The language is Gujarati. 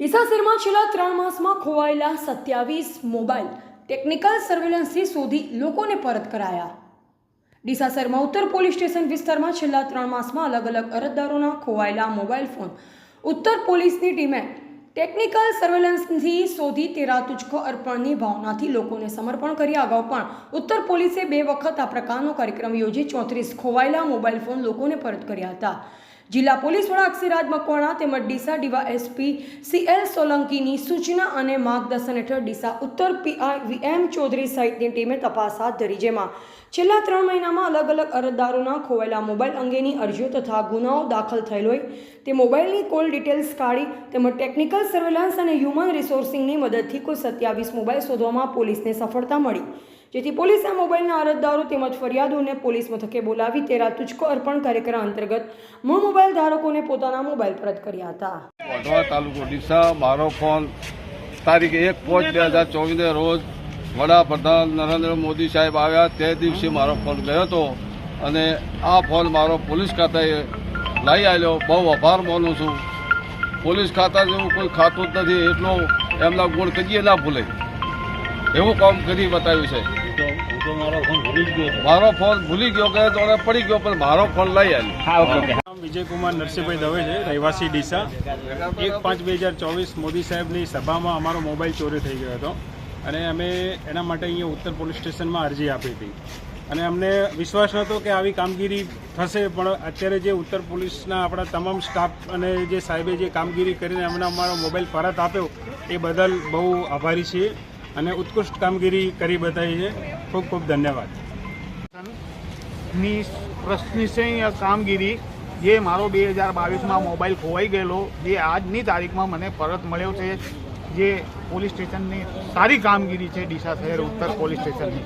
ડીસા શહેરમાં છેલ્લા ત્રણ માસમાં ખોવાયેલા સત્યાવીસ મોબાઈલ ટેકનિકલ સર્વેલન્સથી શોધી લોકોને પરત કરાયા. ડીસા શહેરમાં ઉત્તર પોલીસ સ્ટેશન વિસ્તારમાં છેલ્લા ત્રણ માસમાં અલગ અલગ અરજદારોના ખોવાયેલા મોબાઈલ ફોન ઉત્તર પોલીસની ટીમે ટેકનિકલ સર્વેલન્સથી શોધી તેરા તુચકો અર્પણની ભાવનાથી લોકોને સમર્પણ કર્યા. અગાઉ પણ ઉત્તર પોલીસે બે વખત આ પ્રકારનો કાર્યક્રમ યોજી ચોત્રીસ ખોવાયેલા મોબાઈલ ફોન લોકોને પરત કર્યા હતા. જિલ્લા પોલીસ વડા અક્ષયરાજ મકવાણા તેમજ ડીસા ડીવા એસપી સી એલ સોલંકીની સૂચના અને માર્ગદર્શન હેઠળ ડીસા ઉત્તર પીઆઈ વી એમ ચૌધરી સહિતની ટીમે તપાસ હાથ ધરી, જેમાં છેલ્લા ત્રણ મહિનામાં અલગ અલગ અરજદારોના ખોવાયેલા મોબાઈલ અંગેની અરજીઓ તથા ગુનાઓ દાખલ થયેલ હોય તે મોબાઈલની કોલ ડિટેલ્સ કાઢી તેમજ ટેકનિકલ સર્વેલન્સ અને હ્યુમન રિસોર્સિંગની મદદથી કુલ સત્યાવીસ મોબાઈલ શોધવામાં પોલીસને સફળતા મળી. જેથી પોલીસે મોબાઈલના અરજદારો તેમજ ફરિયાદોને પોલીસ મથકે બોલાવી તેરા તુચકો અર્પણ કાર્યક્રમ અંતર્ગત મૂળ મોબાઈલ ધારકોને પોતાના મોબાઈલ પરત કર્યા હતા. વઢવા તાલુકો ડીસા, મારો ફોન, તારીખ એક પાંચ બે હજાર ચોવીસને રોજ વડાપ્રધાન નરેન્દ્ર મોદી સાહેબ આવ્યા. તે દિવસે મારો ફોન ગયો હતો અને આ ફોન મારો પોલીસ ખાતાએ લઈ આવ્યો બહુ આભાર માનું છું. પોલીસ ખાતા જેવું કોઈ ખાતું જ નથી. એટલો એમના ગુણ કહીએ ના ભૂલે. એવું કામ કરી બતાવ્યું છે. મારો ફોન ભૂલી ગયો કે તો પડી ગયો પણ મારો ફોન લઈ આવ્યો વિજયકુમાર નરસિંહભાઈ દવે છે રહેવાસી ડીસા. એક પાંચ બે હજાર ચોવીસ મોદી સાહેબની સભામાં અમારો મોબાઈલ ચોરી થઈ ગયો હતો. અને અમે એના માટે અહીંયા ઉત્તર પોલીસ સ્ટેશનમાં અરજી આપી હતી. અને અમને વિશ્વાસ નહોતો કે આવી કામગીરી થશે પણ અત્યારે જે ઉત્તર પોલીસના આપણા તમામ સ્ટાફ અને જે સાહેબે જે કામગીરી કરીને અમને અમારો મોબાઈલ પરત આપ્યો એ બદલ બહુ આભારી છીએ. અને ઉત્કૃષ્ટ કામગીરી કરી બતાવી છે. ખૂબ ખૂબ ધન્યવાદ. ની પ્રશ્નિશય કામગીરી જે મારો બે હજાર બાવીસમાં મોબાઈલ ખોવાઈ ગયેલો જે આજની તારીખમાં મને પરત મળ્યો છે જે પોલીસ સ્ટેશનની સારી કામગીરી છે ડીસા શહેર ઉત્તર પોલીસ સ્ટેશનની.